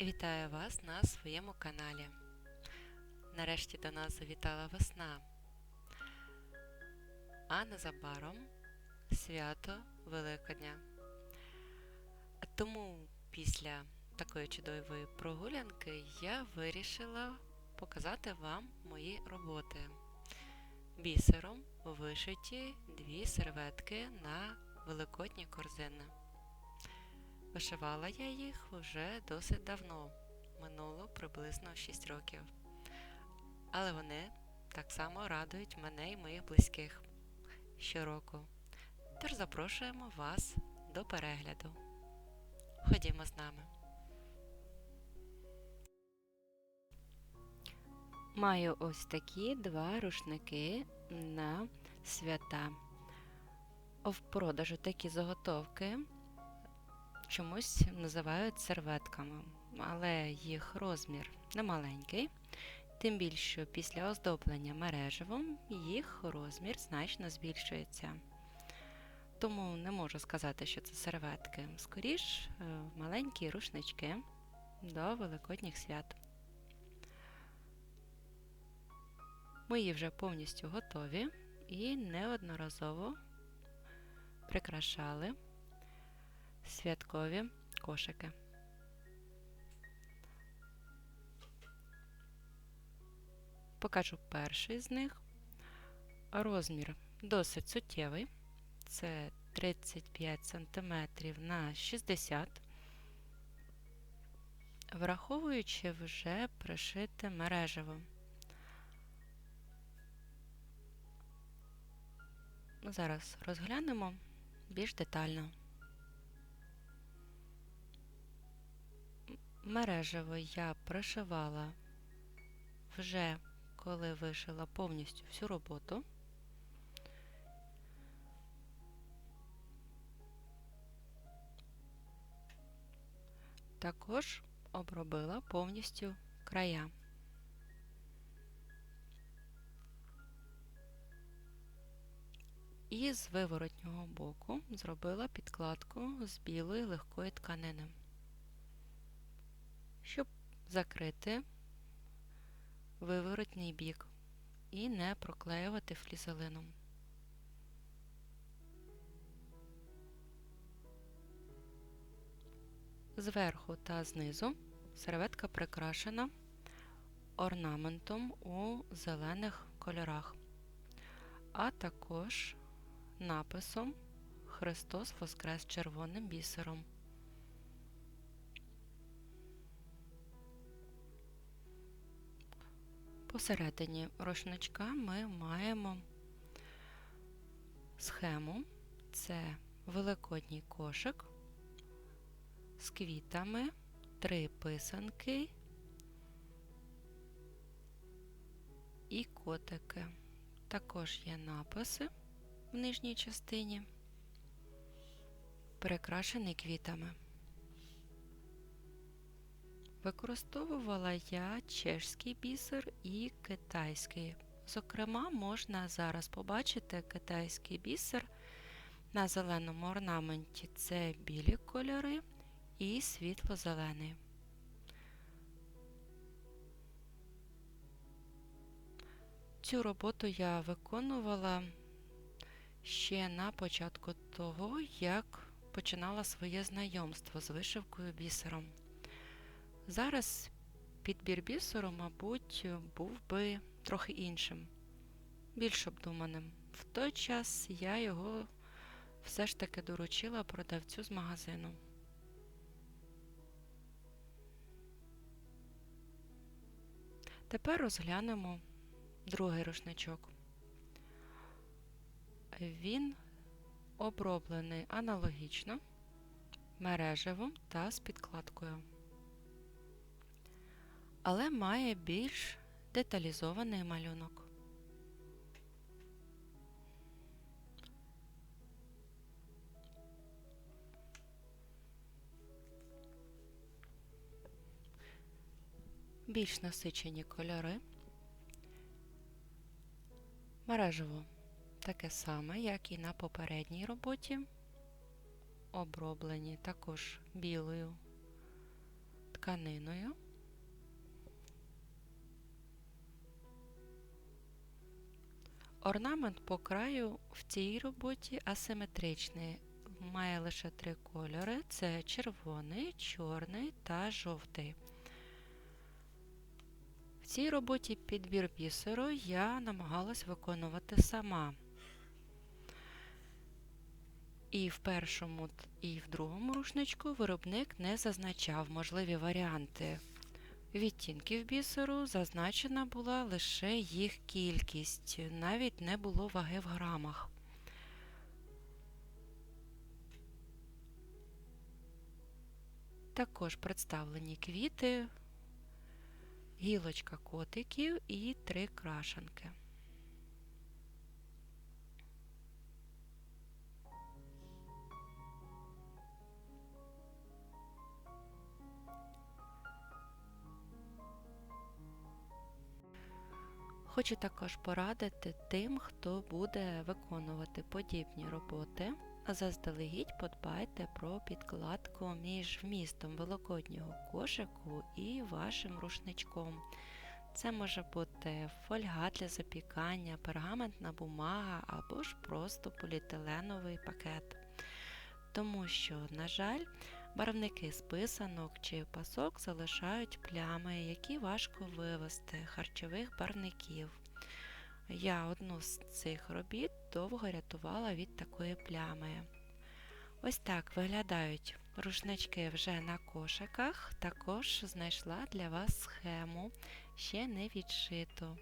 Вітаю вас на своєму каналі. Нарешті до нас завітала весна. А незабаром свято Великодня. Тому після такої чудової прогулянки я вирішила показати вам мої роботи. Бісером вишиті дві серветки на великодні корзини. Вишивала я їх вже досить давно, минуло приблизно 6 років. Але вони так само радують мене і моїх близьких щороку. Тож запрошуємо вас до перегляду. Ходімо з нами. Маю ось такі два рушники на свята. В продажу такі заготовки чомусь називають серветками, але їх розмір немаленький, тим більше після оздоблення мереживом їх розмір значно збільшується. Тому не можу сказати, що це серветки. Скоріш, е, маленькі рушнички до Великодніх свят. Мої вже повністю готові і неодноразово прикрашали святкові кошики. Покажу перший з них. Розмір досить суттєвий. Це 35 см на 60 враховуючи вже пришите мережево. Зараз розглянемо більш детально. Мережево я пришивала вже коли вишила повністю всю роботу. Також обробила повністю края. І з виворотнього боку зробила підкладку з білої легкої тканини щоб закрити виворотній бік і не проклеювати флізелином. Зверху та знизу серветка прикрашена орнаментом у зелених кольорах, а також написом Христос Воскрес червоним бісером. Посередині рушничка ми маємо схему. Це великодній кошик з квітами, три писанки і котики. Також є написи в нижній частині, прикрашений квітами. Використовувала я чешський бісер і китайський. Зокрема, можна зараз побачити китайський бісер на зеленому орнаменті це білі кольори і світло-зелений. Цю роботу я виконувала ще на початку того, як починала своє знайомство з вишивкою бісером. Зараз підбір бісеру, мабуть, був би трохи іншим, більш обдуманим. В той час я його все ж таки доручила продавцю з магазину. Тепер розглянемо другий рушничок. Він оброблений аналогічно мережевим та з підкладкою але має більш деталізований малюнок. Більш насичені кольори. Мережево таке саме, як і на попередній роботі, оброблені також білою тканиною. Орнамент по краю в цій роботі асиметричний. Має лише три кольори: це червоний, чорний та жовтий. В цій роботі підбір бісеру я намагалась виконувати сама. І в першому, і в другому рушничку виробник не зазначав можливі варіанти відтінків бісеру, зазначена була лише їх кількість, навіть не було ваги в грамах. Також представлені квіти, гілочка котиків і три крашенки. Хочу також порадити тим, хто буде виконувати подібні роботи. Заздалегідь подбайте про підкладку між вмістом великоднього кошику і вашим рушничком. Це може бути фольга для запікання, пергаментна бумага або ж просто поліетиленовий пакет. Тому що, на жаль, барвники з писанок чи пасок залишають плями, які важко вивести харчових барвників. Я одну з цих робіт довго рятувала від такої плями. Ось так виглядають рушнички вже на кошиках. Також знайшла для вас схему, ще не відшиту.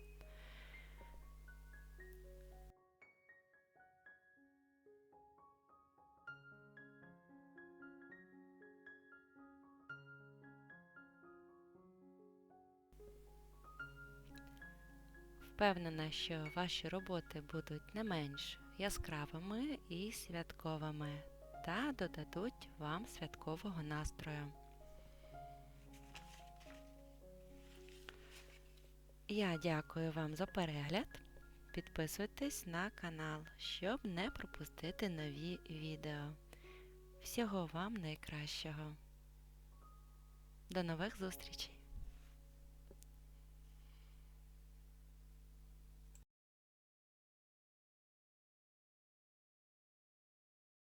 Впевнена, що ваші роботи будуть не менш яскравими і святковими та додадуть вам святкового настрою. Я дякую вам за перегляд. Підписуйтесь на канал, щоб не пропустити нові відео. Всього вам найкращого. До нових зустрічей!